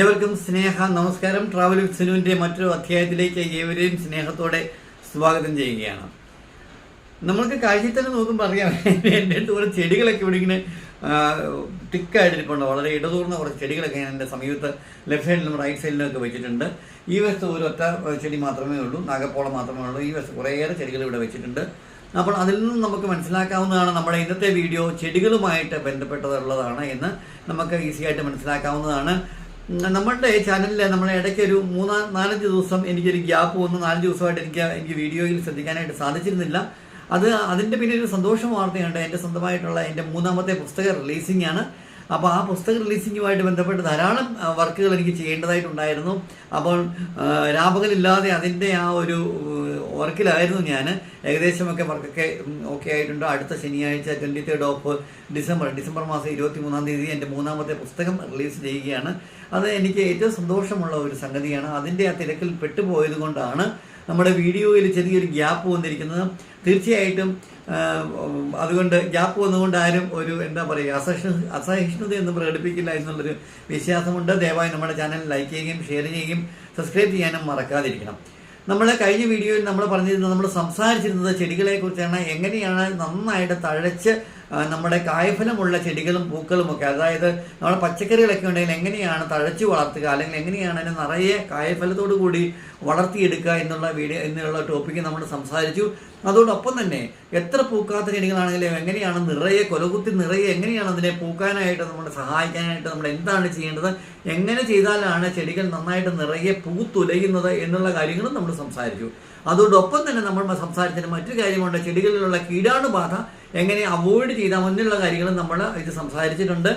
ഏവർക്കും സ്നേഹ നമസ്കാരം. Travel with സിനുവിന്റെ മറ്റൊരു അധ്യായത്തിലേക്ക് ഏവരെയും സ്നേഹത്തോടെ സ്വാഗതം ചെയ്യുകയാണ്. നമ്മൾക്ക് കാഴ്ചയിൽ തന്നെ നോക്കുമ്പോൾ അറിയാം. എന്റെ അടുത്ത് കുറേ ചെടികളൊക്കെ ഇവിടെ ഇങ്ങനെ ടിക്കായിട്ടിരിപ്പുണ്ട് വളരെ ഇടതൂർന്ന കുറച്ച് ചെടികളൊക്കെ ഞാൻ എന്റെ സമീപത്ത് ലെഫ്റ്റ് സൈഡിലും റൈറ്റ് സൈഡിലും ഒക്കെ വെച്ചിട്ടുണ്ട്. ഈ വശത്ത് ഒരു ഒറ്റ ചെടി മാത്രമേ ഉള്ളൂ. നാഗപ്പോളം മാത്രമേ ഉള്ളൂ. ഈ വശത്ത് കുറേയേറെ ചെടികൾ ഇവിടെ വെച്ചിട്ടുണ്ട്. അപ്പോൾ അതിൽ നിന്നും നമുക്ക് മനസ്സിലാക്കാവുന്നതാണ് നമ്മുടെ ഇന്നത്തെ വീഡിയോ ചെടികളുമായിട്ട് ബന്ധപ്പെട്ടതുള്ളതാണ് എന്ന് നമുക്ക് ഈസിയായിട്ട് മനസ്സിലാക്കാവുന്നതാണ്. നമ്മളുടെ ചാനലിൽ നമ്മളെ ഇടയ്ക്ക് ഒരു മൂന്നാ നാലഞ്ച് ദിവസം എനിക്കൊരു ഗ്യാപ്പ് വന്ന് നാലഞ്ച് ദിവസമായിട്ട് എനിക്ക് എനിക്ക് വീഡിയോയിൽ ശ്രദ്ധിക്കാനായിട്ട് സാധിച്ചിരുന്നില്ല. അത് അതിന്റെ പിന്നെ ഒരു സന്തോഷ വാർത്തയുണ്ട്. എന്റെ സ്വന്തമായിട്ടുള്ള എന്റെ മൂന്നാമത്തെ പുസ്തക റിലീസിംഗ് ആണ്. അപ്പോൾ ആ പുസ്തക റിലീസിങ്ങുമായിട്ട് ബന്ധപ്പെട്ട് ധാരാളം വർക്കുകൾ എനിക്ക് ചെയ്യേണ്ടതായിട്ടുണ്ടായിരുന്നു. അപ്പോൾ രാപകലില്ലാതെ അതിന്റെ ആ ഒരു വർക്കിലായിരുന്നു ഞാൻ. ഏകദേശമൊക്കെ വർക്കൊക്കെ ഓക്കെ ആയിട്ടുണ്ട്. അടുത്ത ശനിയാഴ്ച twenty third of December December മാസം ഇരുപത്തി മൂന്നാം തീയതി എന്റെ മൂന്നാമത്തെ പുസ്തകം റിലീസ് ചെയ്യുകയാണ്. അത് എനിക്ക് ഏറ്റവും സന്തോഷമുള്ള ഒരു സംഗതിയാണ്. അതിന്റെ ആ തിരക്കിൽ പെട്ടുപോയത് കൊണ്ടാണ് നമ്മുടെ വീഡിയോയിൽ ചെറിയൊരു ഗ്യാപ്പ് വന്നിരിക്കുന്നത്. തീർച്ചയായിട്ടും അതുകൊണ്ട് ഗ്യാപ്പ് വന്നുകൊണ്ട് ആരും ഒരു എന്താ പറയുക അസഹിഷ്ണു അസഹിഷ്ണുതയൊന്നും പ്രകടിപ്പിക്കില്ല എന്നുള്ളൊരു വിശ്വാസമുണ്ട്. ദയവായി നമ്മുടെ ചാനൽ ലൈക്ക് ചെയ്യുകയും ഷെയർ ചെയ്യുകയും സബ്സ്ക്രൈബ് ചെയ്യാനും മറക്കാതിരിക്കണം. നമ്മൾ കഴിഞ്ഞ വീഡിയോയിൽ നമ്മൾ പറഞ്ഞിരുന്നത് നമ്മൾ സംസാരിച്ചിരുന്നത് ചെടികളെ കുറിച്ചാണ് എങ്ങനെയാണ് നന്നായിട്ട് തഴച്ച് നമ്മുടെ കായ്ഫലമുള്ള ചെടികളും പൂക്കളും ഒക്കെ അതായത് നമ്മുടെ പച്ചക്കറികളൊക്കെ ഉണ്ടെങ്കിൽ എങ്ങനെയാണ് തഴച്ചു വളർത്തുക അല്ലെങ്കിൽ എങ്ങനെയാണ് അതിനെ നിറയെ കായ്ഫലത്തോടു കൂടി വളർത്തിയെടുക്കുക എന്നുള്ള വീഡിയോ എന്നുള്ള ടോപ്പിക്ക് നമ്മൾ സംസാരിച്ചു. അതോടൊപ്പം തന്നെ എത്ര പൂക്കാത്ത ചെടികളാണെങ്കിലും എങ്ങനെയാണ് നിറയെ കൊലകുത്തി നിറയെ എങ്ങനെയാണ് അതിനെ പൂക്കാനായിട്ട് നമ്മളെ സഹായിക്കാനായിട്ട് നമ്മൾ എന്താണ് ചെയ്യേണ്ടത് എങ്ങനെ ചെയ്താലാണ് ചെടികൾ നന്നായിട്ട് നിറയെ പൂത്തുലയുന്നത് എന്നുള്ള കാര്യങ്ങളും നമ്മൾ സംസാരിച്ചു. അതോടൊപ്പം തന്നെ നമ്മൾ സംസാരിച്ചതിന് മറ്റൊരു കാര്യമുണ്ട് ചെടികളിലുള്ള കീടാണുബാധ എങ്ങനെ അവോയ്ഡ് ചെയ്താൽ മുന്നിലുള്ള കാര്യങ്ങളും നമ്മൾ ഇത് സംസാരിച്ചിട്ടുണ്ട്.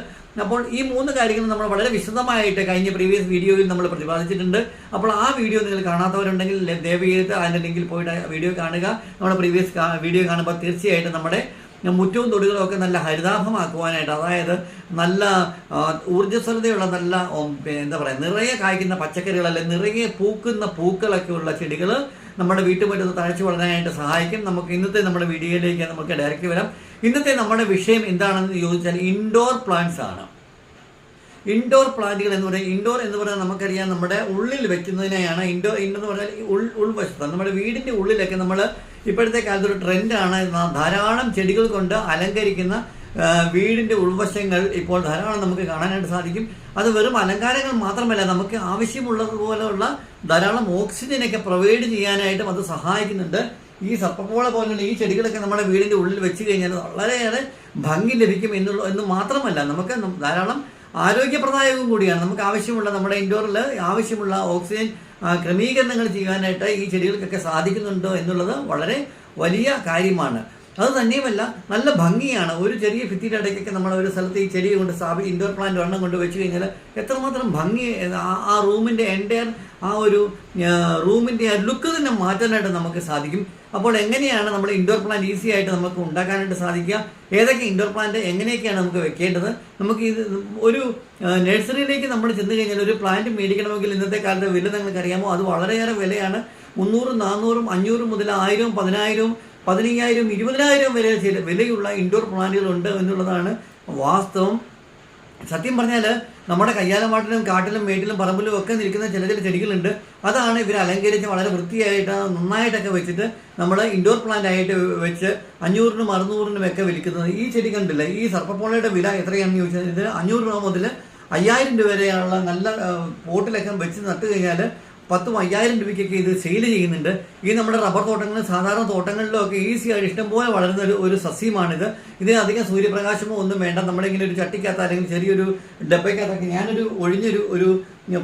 അപ്പോൾ ഈ മൂന്ന് കാര്യങ്ങൾ നമ്മൾ വളരെ വിശദമായിട്ട് കഴിഞ്ഞ പ്രീവിയസ് വീഡിയോയിൽ നമ്മൾ പ്രതിപാദിച്ചിട്ടുണ്ട്. അപ്പോൾ ആ വീഡിയോ നിങ്ങൾ കാണാത്തവരുണ്ടെങ്കിൽ ദയവ് ചെയ്ത് അതിന്റെ ലിങ്കിൽ പോയിട്ട് വീഡിയോ കാണുക. നമ്മുടെ പ്രീവിയസ് വീഡിയോ കാണുമ്പോൾ തീർച്ചയായിട്ടും നമ്മുടെ മുറ്റവും തൊടികളും ഒക്കെ നല്ല ഹരിതാഭമാക്കുവാനായിട്ട് അതായത് നല്ല ഊർജസ്വലതയുള്ള നല്ല എന്താ പറയുക നിറയെ കായ്ക്കുന്ന പച്ചക്കറികൾ അല്ലെങ്കിൽ നിറയെ പൂക്കുന്ന പൂക്കളൊക്കെയുള്ള ചെടികൾ നമ്മുടെ വീട്ടുമുറ്റത്ത് തഴച്ചു വളരാനായിട്ട് സഹായിക്കും. നമുക്ക് ഇന്നത്തെ നമ്മുടെ വീഡിയോയിലേക്ക് നമുക്ക് ഡയറക്റ്റ് വരാം. ഇന്നത്തെ നമ്മുടെ വിഷയം എന്താണെന്ന് ചോദിച്ചാൽ ഇൻഡോർ പ്ലാന്റ്സ് ആണ്. ഇൻഡോർ പ്ലാന്റുകൾ എന്ന് പറയുന്നത് ഇൻഡോർ എന്ന് പറഞ്ഞാൽ നമുക്കറിയാം നമ്മുടെ ഉള്ളിൽ വെക്കുന്നതിനെയാണ് ഇൻഡോർ ഇൻഡോർ എന്ന് പറഞ്ഞാൽ ഉൾ ഉൾവശത്ത്. നമ്മുടെ വീടിന്റെ ഉള്ളിലൊക്കെ നമ്മൾ ഇപ്പോഴത്തെ കാലത്തൊരു ട്രെൻഡാണ് ധാരാളം ചെടികൾ കൊണ്ട് അലങ്കരിക്കുന്ന ആ, വീടിന്റെ ഉൾവശങ്ങൾ ഇപ്പോൾ ധാരാളം നമുക്ക് കാണാനായിട്ട് സാധിക്കും. അത് വെറും അലങ്കാരങ്ങൾ മാത്രമല്ല നമുക്ക് ആവശ്യമുള്ളതുപോലെയുള്ള ധാരാളം ഓക്സിജനൊക്കെ പ്രൊവൈഡ് ചെയ്യാനായിട്ടും അത് സഹായിക്കുന്നുണ്ട്. ഈ സർപ്പപ്പോള പോലുള്ള ഈ ചെടികളൊക്കെ നമ്മുടെ വീടിന്റെ ഉള്ളിൽ വെച്ച് കഴിഞ്ഞാൽ വളരെയേറെ ഭംഗി ലഭിക്കും എന്നുള്ള എന്ന് മാത്രമല്ല നമുക്ക് ധാരാളം ആരോഗ്യപ്രദായകവും കൂടിയാണ്. നമുക്ക് ആവശ്യമുള്ള നമ്മുടെ ഇൻഡോറിൽ ആവശ്യമുള്ള ഓക്സിജൻ ക്രമീകരണങ്ങൾ ചെയ്യാനായിട്ട് ഈ ചെടികൾക്കൊക്കെ സാധിക്കുന്നുണ്ടോ എന്നുള്ളത് വളരെ വലിയ കാര്യമാണ്. അത് തന്നെയുമല്ല നല്ല ഭംഗിയാണ്. ഒരു ചെറിയ ഭിത്തിയുടെ ഇടയ്ക്കൊക്കെ നമ്മൾ ഒരു സ്ഥലത്ത് ഈ ചെടി കൊണ്ട് സ്ഥാപി ഇൻഡോർ പ്ലാന്റ് ഒരെണ്ണം കൊണ്ട് വെച്ച് കഴിഞ്ഞാൽ എത്രമാത്രം ഭംഗി ആ- റൂമിന്റെ എന്റയർ ആ ഒരു റൂമിന്റെ ആ ലുക്ക് തന്നെ മാറ്റാനായിട്ട് നമുക്ക് സാധിക്കും. അപ്പോൾ എങ്ങനെയാണ് നമ്മൾ ഇൻഡോർ പ്ലാന്റ് ഈസി ആയിട്ട് നമുക്ക് ഉണ്ടാക്കാനായിട്ട് സാധിക്കുക? ഏതൊക്കെ ഇൻഡോർ പ്ലാന്റ് എങ്ങനെയൊക്കെയാണ് നമുക്ക് വെക്കേണ്ടത്? നമുക്ക് ഇത് ഒരു നഴ്സറിയിലേക്ക് നമ്മൾ ചെന്ന് കഴിഞ്ഞാൽ ഒരു പ്ലാന്റ് മേടിക്കണമെങ്കിൽ ഇന്നത്തെ കാലത്തെ വില നിങ്ങൾക്ക് അറിയാമോ? അത് വളരെയേറെ വിലയാണ്. മുന്നൂറും നാനൂറും അഞ്ഞൂറും മുതൽ ആയിരവും പതിനായിരവും പതിനയ്യായിരം ഇരുപതിനായിരം വരെ ചില വിലയുള്ള ഇൻഡോർ പ്ലാന്റുകളുണ്ട് എന്നുള്ളതാണ് വാസ്തവം. സത്യം പറഞ്ഞാൽ നമ്മുടെ കയ്യാലമാട്ടിലും കാട്ടിലും മേട്ടിലും പറമ്പിലും ഒക്കെ നിൽക്കുന്ന ചില ചില ചെടികളുണ്ട്. അതാണ് ഇവർ അലങ്കരിച്ച് വളരെ വൃത്തിയായിട്ട് നന്നായിട്ടൊക്കെ വെച്ചിട്ട് നമ്മൾ ഇൻഡോർ പ്ലാന്റ് ആയിട്ട് വെച്ച് അഞ്ഞൂറിനും അറുന്നൂറിനും ഒക്കെ വിൽക്കുന്നത്. ഈ ചെടി കണ്ടില്ല? ഈ സർപ്പപ്പോളയുടെ വില എത്രയാണെന്ന് ചോദിച്ചാൽ ഇത് അഞ്ഞൂറ് രൂപ മുതൽ അയ്യായിരം രൂപ വരെയുള്ള നല്ല പോട്ടിലൊക്കെ വെച്ച് നട്ടു കഴിഞ്ഞാൽ പത്തും അയ്യായിരം രൂപയ്ക്കൊക്കെ ഇത് സെയിൽ ചെയ്യുന്നുണ്ട്. ഈ നമ്മുടെ റബ്ബർ തോട്ടങ്ങൾ സാധാരണ തോട്ടങ്ങളിലൊക്കെ ഈസി ആയിട്ട് ഇഷ്ടംപോലെ വളരുന്ന ഒരു ഒരു സസ്യമാണിത്. ഇതിന് അധികം സൂര്യപ്രകാശമോ ഒന്നും വേണ്ട. നമ്മളിങ്ങനെ ഒരു ചട്ടിക്കകത്ത് അല്ലെങ്കിൽ ചെറിയൊരു ഡബയ്ക്കകത്തൊക്കെ ഞാനൊരു ഒഴിഞ്ഞൊരു ഒരു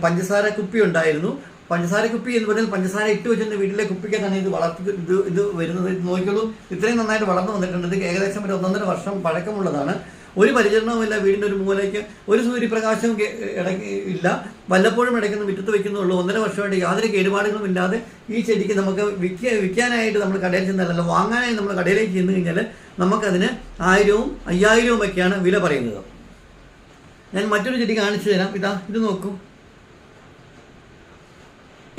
പഞ്ചസാര കുപ്പി ഉണ്ടായിരുന്നു. പഞ്ചസാര കുപ്പി എന്ന് പറഞ്ഞാൽ പഞ്ചസാര ഇട്ട് വെച്ചിട്ട് വീട്ടിലെ കുപ്പിക്കകത്താണ് ഇത് വളർത്തി ഇത് ഇത് വരുന്നത്. നോക്കിയുള്ളൂ ഇത്രയും നന്നായിട്ട് വളർന്നു വന്നിട്ടുണ്ട്. ഇത് ഏകദേശം ഒരു ഒന്നൊന്നര വർഷം പഴക്കമുള്ളതാണ്. ഒരു പരിചരണവുമില്ല വീടിന്റെ ഒരു മൂലയ്ക്ക് ഒരു സൂര്യപ്രകാശവും ഇല്ല. വല്ലപ്പോഴും ഇടയ്ക്കുന്ന മുറ്റത്ത് വയ്ക്കുന്നുള്ളൂ ഒന്നര വർഷമായിട്ട് യാതൊരു കേടുപാടുകളും ഇല്ലാതെ ഈ ചെടിക്ക് നമുക്ക് വിൽക്കുക വിൽക്കാനായിട്ട് നമ്മൾ കടയിൽ ചെന്നല്ല വാങ്ങാനായി നമ്മൾ കടയിലേക്ക് ചെന്ന് കഴിഞ്ഞാൽ നമുക്കതിന് ആയിരവും അയ്യായിരവും ഒക്കെയാണ് വില പറയുന്നത്. ഞാൻ മറ്റൊരു ചെടി കാണിച്ചു തരാം. ഇതാ ഇത് നോക്കൂ.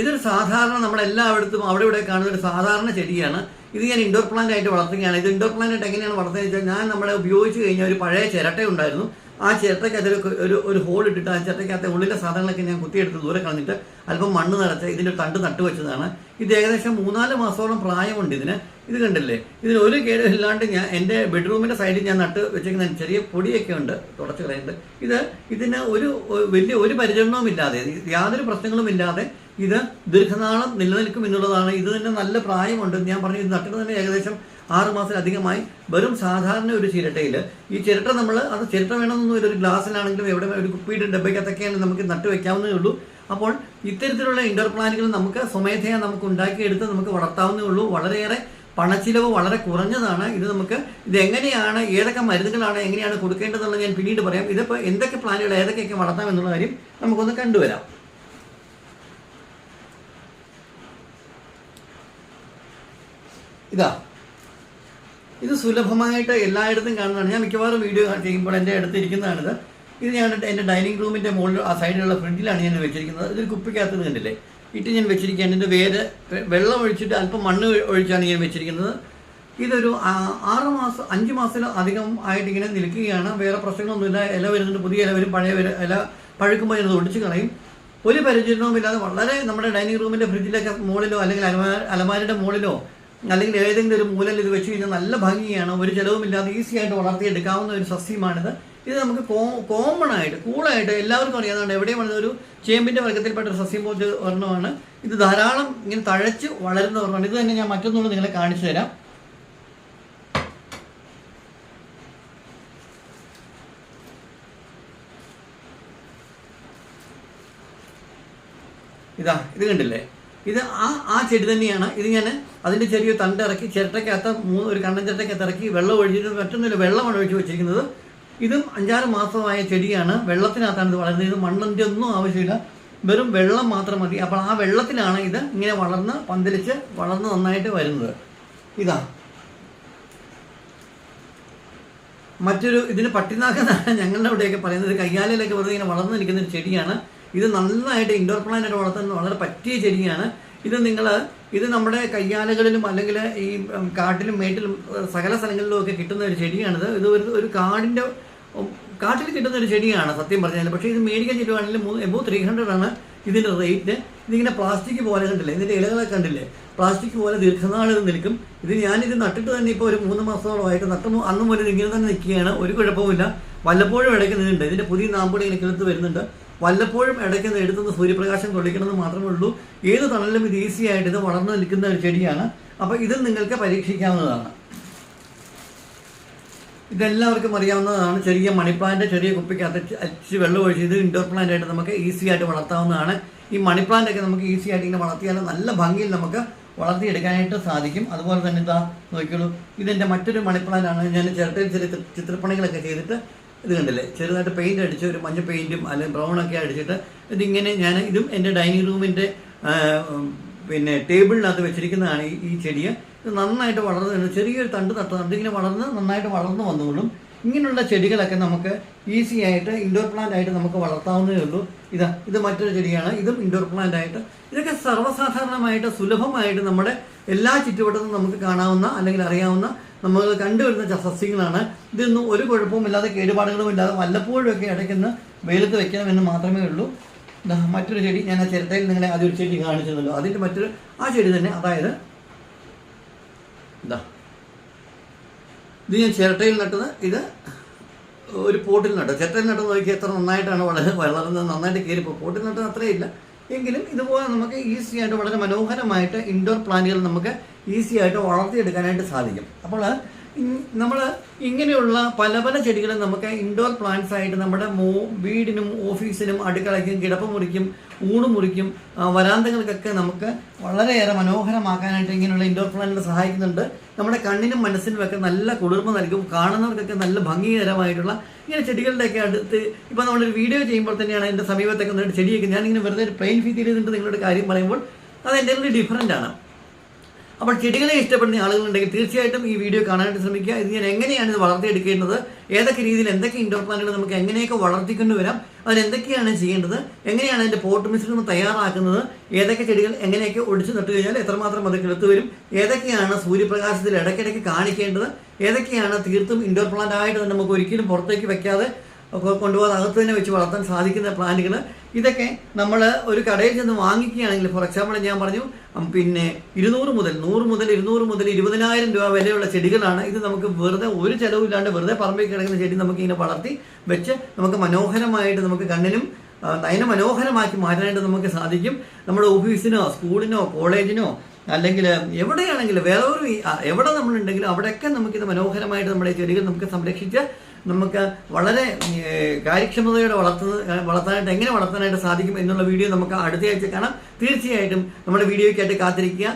ഇതൊരു സാധാരണ നമ്മളെല്ലായിടത്തും അവിടെ ഇവിടെ കാണുന്ന ഒരു സാധാരണ ചെടിയാണ്. ഇത് ഞാൻ ഇൻഡോർ പ്ലാന്റ് ആയിട്ട് വളർത്തുകയാണ്. ഇത് ഇൻഡോർ പ്ലാന്റ് ആയിട്ട് എങ്ങനെയാണ് വളർത്തുന്നത് വെച്ചാൽ ഞാൻ നമ്മളെ ഉപയോഗിച്ച് കഴിഞ്ഞാൽ ഒരു പഴയ ചിരട്ട ഉണ്ടായിരുന്നു ആ ചിരട്ടയ്ക്കകത്ത് ഒരു- ഒരു ഹോൾ ഇട്ടിട്ട് ആ ചിരട്ടയ്ക്കകത്തെ ഉള്ളിലെ സാധനങ്ങളൊക്കെ ഞാൻ കുത്തിയെടുത്ത് ദൂരെ കളഞ്ഞിട്ട് അല്പം മണ്ണ് നിറച്ച് ഇതിന്റെ തണ്ട് നട്ടു വെച്ചതാണ്. ഇത് ഏകദേശം മൂന്നാൽ മാസത്തോളം പ്രായമുണ്ട് ഇതിന്. ഇത് കണ്ടില്ലേ? ഇതിന് ഒരു കേടും ഇല്ലാണ്ട് ഞാൻ എന്റെ ബെഡ്റൂമിന്റെ സൈഡിൽ ഞാൻ നട്ട് വെച്ചിരിക്കുന്ന ചെറിയ പൊടിയൊക്കെ ഉണ്ട് തുടച്ച് കളയുന്നുണ്ട്. ഇത് ഇതിന് ഒരു വലിയ ഒരു പരിചരണവും ഇല്ലാതെ യാതൊരു പ്രശ്നങ്ങളും ഇല്ലാതെ ഇത് ദീർഘനാളം നിലനിൽക്കും എന്നുള്ളതാണ്. ഇത് തന്നെ നല്ല പ്രായമുണ്ട്. ഞാൻ പറഞ്ഞു ഇത് നട്ടിട്ട് തന്നെ ഏകദേശം ആറ് മാസത്തിലധികമായി വെറും സാധാരണ ഒരു ചിരട്ടയിൽ ഈ ചിരട്ട നമ്മൾ അത് ചിരട്ട വേണമെന്നൊന്നും ഒരു ഗ്ലാസ്സിലാണെങ്കിലും എവിടെ ഒരു കുപ്പിയുടെ ഡബ്ബയ്ക്കകത്തൊക്കെയാണ് നമുക്ക് നട്ട് വെക്കാവുന്നേ ഉള്ളൂ. അപ്പോൾ ഇത്തരത്തിലുള്ള ഇൻഡോർ പ്ലാന്റുകൾ നമുക്ക് സ്വമേധയാ നമുക്ക് ഉണ്ടാക്കിയെടുത്ത് നമുക്ക് വളർത്താവുന്നേ ഉള്ളൂ. വളരെയേറെ പണച്ചിലവ് വളരെ കുറഞ്ഞതാണ്. ഇത് നമുക്ക് ഇത് എങ്ങനെയാണ് ഏതൊക്കെ മരുന്നുകളാണ് എങ്ങനെയാണ് കൊടുക്കേണ്ടതെന്നുള്ളത് ഞാൻ പിന്നീട് പറയാം. ഇതിപ്പോൾ എന്തൊക്കെ പ്ലാനുകൾ ഏതൊക്കെയൊക്കെ വളർത്താം എന്നുള്ള കാര്യം നമുക്കൊന്ന് കണ്ടുവരാം. ഇതാ. ഇത് സുലഭമായിട്ട് എല്ലായിടത്തും കാണുന്നതാണ്. ഞാൻ മിക്കവാറും വീഡിയോ ചെയ്യുമ്പോൾ എന്റെ അടുത്ത് ഇരിക്കുന്നതാണിത്. ഇത് ഞാൻ എന്റെ ഡൈനിങ് റൂമിന്റെ മുകളിൽ ആ സൈഡിലുള്ള ഫ്രിഡ്ജിലാണ് ഞാൻ വെച്ചിരിക്കുന്നത്. ഇതൊരു കുപ്പിക്കകത്ത് കണ്ടില്ലേ? ഇട്ട് ഞാൻ വെച്ചിരിക്കുകയാണ്. ഇതിന്റെ വേര് വെള്ളം ഒഴിച്ചിട്ട് അല്പം മണ്ണ് ഒഴിച്ചാണ് ഞാൻ വെച്ചിരിക്കുന്നത്. ഇതൊരു ആറ് മാസം അഞ്ച് മാസത്തിൽ അധികം ആയിട്ട് ഇങ്ങനെ നിൽക്കുകയാണ്. വേറെ പ്രശ്നങ്ങളൊന്നുമില്ല. ഇല വരുന്നുണ്ട്. പുതിയ ഇല വരും. പഴയ ഇല പഴുക്കുമ്പോൾ ഇത് ഒടിച്ച് കളയും. ഒരു പരിചരണവും ഇല്ലാതെ വളരെ നമ്മുടെ ഡൈനിങ് റൂമിന്റെ ഫ്രിഡ്ജിലൊക്കെ മുകളിലോ അല്ലെങ്കിൽ അലമാ അലമാരിയുടെ മുകളിലോ അല്ലെങ്കിൽ ഏതെങ്കിലും ഒരു മൂലയിൽ ഇത് വെച്ച് കഴിഞ്ഞാൽ നല്ല ഭംഗിയാണ് ഒരു ചിലവുമില്ലാതെ ഈസി ആയിട്ട് വളർത്തിയെടുക്കാവുന്ന ഒരു സസ്യമാണിത്. ഇത് നമുക്ക് കോമൺ ആയിട്ട് കൂളായിട്ട് എല്ലാവർക്കും അറിയാവുന്നതാണ് എവിടെയും വളരുന്ന ഒരു ചേമ്പിന്റെ വർഗത്തിൽപ്പെട്ട ഒരു സസ്യം പോലത്തെ ഒരെണ്ണമാണ്. ഇത് ധാരാളം ഇങ്ങനെ തഴച്ച് വളരുന്ന ഒരെണ്ണമാണ്. ഇത് തന്നെ ഞാൻ മറ്റൊന്നുകൂടെ നിങ്ങളെ കാണിച്ചു തരാം. ഇതാ ഇത് കണ്ടില്ലേ? ഇത് ആ ആ ചെടി തന്നെയാണ്. ഇത് ഞാൻ അതിന്റെ ചെറിയ തണ്ട് ഇറക്കി ചിരട്ടയ്ക്കകത്ത് മൂന്ന് ഒരു കണ്ണൻ ചിരട്ടക്കകത്ത് ഇറക്കി വെള്ളം ഒഴിച്ചിട്ട് മറ്റൊന്നുമില്ല വെള്ളമാണ് ഒഴിച്ച് വെച്ചിരിക്കുന്നത്. ഇതും അഞ്ചാറ് മാസമായ ചെടിയാണ്. വെള്ളത്തിനകത്താണ് ഇത് വളരുന്നത്. ഇത് മണ്ണിന്റെ ഒന്നും ആവശ്യമില്ല. വെറും വെള്ളം മാത്രം മതി. അപ്പോൾ ആ വെള്ളത്തിനാണ് ഇത് ഇങ്ങനെ വളർന്ന് പന്തലിച്ച് വളർന്ന് നന്നായിട്ട് വരുന്നത്. ഇതാ. മറ്റൊരു ഇതിന് പട്ടിനാക്കെന്നാണ് ഞങ്ങളുടെ അവിടെയൊക്കെ പറയുന്നത്. കയ്യാലയിലൊക്കെ വെറുതെ ഇങ്ങനെ വളർന്നു നിൽക്കുന്ന ഒരു ചെടിയാണ്. ഇത് നന്നായിട്ട് ഇൻഡോർ പ്ലാന്റ് ആയിട്ട് വളർത്താൻ വളരെ പറ്റിയ ചെടിയാണ്. ഇത് നിങ്ങൾ ഇത് നമ്മുടെ കയ്യാലകളിലും അല്ലെങ്കിൽ ഈ കാട്ടിലും മേട്ടിലും സകല സ്ഥലങ്ങളിലും ഒക്കെ കിട്ടുന്ന ഒരു ചെടിയാണിത്. ഇത് ഒരു ഒരു കാടിന്റെ കാട്ടിൽ കിട്ടുന്ന ഒരു ചെടിയാണ് സത്യം പറഞ്ഞാൽ പക്ഷേ ഇത് മേടിക്കാൻ ചെല്ലുവാണെങ്കിൽ എബോ ത്രീ ഹൺഡ്രഡ് ആണ് ഇതിന്റെ റേറ്റ് ഇതിങ്ങനെ പ്ലാസ്റ്റിക് പോലെ കണ്ടില്ലേ? ഇതിന്റെ ഇലകളെ കണ്ടില്ലേ? പ്ലാസ്റ്റിക് പോലെ ദീർഘനാൾ ഇത് നിൽക്കും. ഇത് ഞാനിത് നട്ടിട്ട് തന്നെ ഇപ്പോൾ ഒരു മൂന്ന് മാസത്തോളമായിട്ട് നട്ട. അന്നും മുതൽ ഇങ്ങനെ തന്നെ നിൽക്കുകയാണ്. ഒരു കുഴപ്പവുമില്ല. വല്ലപ്പോഴും ഇടയ്ക്ക് നിന്നുണ്ട് ഇതിന്റെ പുതിയ നാമ്പുകൾ ഇങ്ങനെ കിളുത്ത് വരുന്നുണ്ട്. വല്ലപ്പോഴും ഇടയ്ക്ക് നിന്ന് എടുത്തുനിന്ന് സൂര്യപ്രകാശം കൊള്ളിക്കണമെന്ന് മാത്രമേ ഉള്ളൂ. ഏത് തണലിലും ഇത് ഈസി ആയിട്ട് ഇത് വളർന്നു നിൽക്കുന്ന ഒരു ചെടിയാണ്. അപ്പോൾ ഇത് നിങ്ങൾക്ക് പരീക്ഷിക്കാവുന്നതാണ്. ഇതെല്ലാവർക്കും അറിയാവുന്നതാണ്. ചെറിയ മണിപ്ലാന്റ് ചെറിയ കുപ്പിക്കകത്ത് അച്ച് വെള്ളം ഒഴിച്ച് ഇത് ഇൻഡോർ പ്ലാന്റ് ആയിട്ട് നമുക്ക് ഈസി ആയിട്ട് വളർത്താവുന്നതാണ്. ഈ മണിപ്ലാന്റ് ഒക്കെ നമുക്ക് ഈസി ആയിട്ട് ഇങ്ങനെ വളർത്തിയാൽ നല്ല ഭംഗിയിൽ നമുക്ക് വളർത്തിയെടുക്കാനായിട്ട് സാധിക്കും. അതുപോലെ തന്നെ ഇതാ നോക്കിയുള്ളൂ ഇതെന്റെ മറ്റൊരു മണിപ്ലാന്റാണ് ഞാൻ ചിരട്ടയിൽ ചെറിയ ചിത്ര- ചിത്രപ്പണികളൊക്കെ ചെയ്തിട്ട് ഇത് കണ്ടില്ലേ? ചെറുതായിട്ട് പെയിന്റ് അടിച്ച് ഒരു മഞ്ഞ പെയിന്റും അല്ലെങ്കിൽ ബ്രൗൺ ഒക്കെ അടിച്ചിട്ട് ഇതിങ്ങനെ ഞാൻ ഇതും എന്റെ ഡൈനിങ് റൂമിന്റെ പിന്നെ ടേബിളിനകത്ത് വെച്ചിരിക്കുന്നതാണ് ഈ ചെടിയെ. ഇത് നന്നായിട്ട് വളർന്നു. ചെറിയൊരു തണ്ട് നട്ട തണ്ട് ഇങ്ങനെ വളർന്ന് നന്നായിട്ട് വളർന്നു വന്നോളും. ഇങ്ങനെയുള്ള ചെടികളൊക്കെ നമുക്ക് ഈസി ആയിട്ട് ഇൻഡോർ പ്ലാന്റ് ആയിട്ട് നമുക്ക് വളർത്താവുന്നേ ഉള്ളൂ. ഇതാ ഇത് മറ്റൊരു ചെടിയാണ്. ഇതും ഇൻഡോർ പ്ലാന്റ് ആയിട്ട്. ഇതൊക്കെ സർവസാധാരണമായിട്ട് സുലഭമായിട്ട് നമ്മുടെ എല്ലാ ചുറ്റുവട്ടത്തും നമുക്ക് കാണാവുന്ന അല്ലെങ്കിൽ അറിയാവുന്ന നമ്മൾ കണ്ടുവരുന്ന സസ്യങ്ങളാണ്. ഇതൊന്നും ഒരു കുഴപ്പവുമില്ലാതെ കേടുപാടുകളും ഇല്ലാതെ വല്ലപ്പോഴുമൊക്കെ ഇടയ്ക്കൊന്ന് വെയിലത്ത് വെക്കണമെന്ന് മാത്രമേ ഉള്ളൂ. മറ്റൊരു ചെടി ഞാൻ ആ ചിരട്ടയിൽ നിങ്ങളെ ഒരു ചെടി കാണിച്ചിരുന്നല്ലോ അതിന്റെ മറ്റൊരു ആ ചെടി തന്നെ അതായത് ഇതാ ഇത് ഞാൻ ചിരട്ടയിൽ നട്ടത്. ഇത് ഒരു പോട്ടിൽ നട്ടത്. ചിരട്ടയിൽ നട്ടത് നോക്കി എത്ര നന്നായിട്ടാണ് വളരെ വളർന്നത്. നന്നായിട്ട് കയറിപ്പോൾ പോട്ടിൽ നട്ടത് അത്രയില്ല എങ്കിലും ഇതുപോലെ നമുക്ക് ഈസി ആയിട്ട് വളരെ മനോഹരമായിട്ട് ഇൻഡോർ പ്ലാന്റുകൾ നമുക്ക് ഈസി ആയിട്ട് വളർത്തിയെടുക്കാനായിട്ട് സാധിക്കും. അപ്പോൾ നമ്മൾ ഇങ്ങനെയുള്ള പല പല ചെടികളും നമുക്ക് ഇൻഡോർ പ്ലാന്റ്സ് ആയിട്ട് നമ്മുടെ മോ വീടിനും ഓഫീസിനും അടുക്കളയ്ക്കും കിടപ്പുമുറിക്കും ഊണുമുറിക്കും മുറിക്കും വരാന്തകൾക്കൊക്കെ നമുക്ക് വളരെയേറെ മനോഹരമാക്കാനായിട്ട് ഇങ്ങനെയുള്ള ഇൻഡോർ പ്ലാന്റ് സഹായിക്കുന്നുണ്ട്. നമ്മുടെ കണ്ണിനും മനസ്സിനും ഒക്കെ നല്ല കുളിർമ നൽകും കാണുന്നവർക്കൊക്കെ നല്ല ഭംഗികരമായിട്ടുള്ള ഇങ്ങനെ ചെടികളുടെയൊക്കെ അടുത്ത് ഇപ്പോൾ നമ്മളൊരു വീഡിയോ ചെയ്യുമ്പോൾ തന്നെയാണ് എന്റെ സമീപത്തൊക്കെ ചെടിയൊക്കെ ഞാനിങ്ങനെ വെറുതെ ഒരു പ്ലെയിൻ ഫീൽ ചെയ്തിട്ടുണ്ട് നിങ്ങളുടെ കാര്യം പറയുമ്പോൾ അത് എന്റെ ഡിഫറന്റ് ആണ്. അപ്പോൾ ചെടികളെ ഇഷ്ടപ്പെടുന്ന ആളുകളുണ്ടെങ്കിൽ തീർച്ചയായിട്ടും ഈ വീഡിയോ കാണാനായിട്ട് ശ്രമിക്കുക. ഇത് ഞാൻ എങ്ങനെയാണ് ഇത് വളർത്തിയെടുക്കേണ്ടത്? ഏതൊക്കെ രീതിയിൽ എന്തൊക്കെ ഇൻഡോർ പ്ലാന്റുകൾ നമുക്ക് എങ്ങനെയൊക്കെ വളർത്തിക്കൊണ്ട് വരാം? അതിന് എന്തൊക്കെയാണ് ചെയ്യേണ്ടത്? എങ്ങനെയാണ് അതിന്റെ പോട്ട് മിശ്രണം തയ്യാറാക്കുന്നത്? ഏതൊക്കെ ചെടികൾ എങ്ങനെയൊക്കെ ഒടിച്ചു നട്ടു കഴിഞ്ഞാൽ എത്രമാത്രം അത് കിളുത്ത് വരും? ഏതൊക്കെയാണ് സൂര്യപ്രകാശത്തിൽ ഇടയ്ക്കിടയ്ക്ക് കാണിക്കേണ്ടത്? ഏതൊക്കെയാണ് തീർത്തും ഇൻഡോർ പ്ലാന്റ് ആയിട്ട് നമുക്ക് ഒരിക്കലും പുറത്തേക്ക് വെക്കാതെ ഒക്കെ കൊണ്ടുപോകാൻ അകത്ത് തന്നെ വെച്ച് വളർത്താൻ സാധിക്കുന്ന പ്ലാന്റുകൾ ഇതൊക്കെ നമ്മൾ ഒരു കടയിൽ ചെന്ന് വാങ്ങിക്കുകയാണെങ്കിൽ ഫോർ എക്സാമ്പിൾ ഞാൻ പറഞ്ഞു പിന്നെ ഇരുന്നൂറ് മുതൽ നൂറ് മുതൽ ഇരുന്നൂറ് മുതൽ ഇരുപതിനായിരം രൂപ വിലയുള്ള ചെടികളാണ് ഇത് നമുക്ക് വെറുതെ ഒരു ചിലവില്ലാണ്ട് വെറുതെ പറമ്പിൽ കിടക്കുന്ന ചെടി നമുക്ക് ഇങ്ങനെ വളർത്തി വെച്ച് നമുക്ക് മനോഹരമായിട്ട് നമുക്ക് കണ്ണിനും ആ, നയന മനോഹരമാക്കി മാറ്റാനായിട്ട് നമുക്ക് സാധിക്കും. നമ്മുടെ ഓഫീസിനോ സ്കൂളിനോ കോളേജിനോ അല്ലെങ്കിൽ എവിടെയാണെങ്കിലും വേറെ ഒരു എവിടെ നമ്മളുണ്ടെങ്കിലും അവിടെയൊക്കെ നമുക്കിത് മനോഹരമായിട്ട് നമ്മുടെ ചെടികൾ നമുക്ക് സംരക്ഷിച്ച് നമുക്ക് വളരെ കാര്യക്ഷമതയോടെ വളർത്തുന്നത് വളർത്താനായിട്ട് എങ്ങനെ വളർത്താനായിട്ട് സാധിക്കും എന്നുള്ള വീഡിയോ നമുക്ക് അടുത്ത ആഴ്ച കാണാം. തീർച്ചയായിട്ടും നമ്മുടെ വീഡിയോയ്ക്കായിട്ട് കാത്തിരിക്കുക.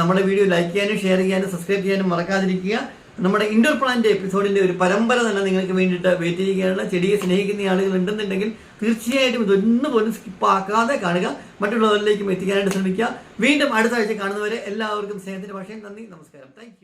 നമ്മുടെ വീഡിയോ ലൈക്ക് ചെയ്യാനും ഷെയർ ചെയ്യാനും സബ്സ്ക്രൈബ് ചെയ്യാനും മറക്കാതിരിക്കുക. നമ്മുടെ ഇൻഡോർ പ്ലാന്റ് എപ്പിസോഡിന്റെ ഒരു പരമ്പര തന്നെ നിങ്ങൾക്ക് വേണ്ടിയിട്ട് വെയിറ്റ് ചെയ്യുകയാണ് ചെടിയെ സ്നേഹിക്കുന്ന ആളുകൾ ഉണ്ടെന്നുണ്ടെങ്കിൽ തീർച്ചയായിട്ടും ഇതൊന്നും പോലും സ്കിപ്പ് ആക്കാതെ കാണുക. മറ്റുള്ളവരിലേക്കും എത്തിക്കാനായിട്ട് ശ്രമിക്കുക. വീണ്ടും അടുത്ത ആഴ്ച കാണുന്നവരെ എല്ലാവർക്കും സ്നേഹത്തിന്റെ ഭാഷയും നന്ദി നമസ്കാരം. താങ്ക്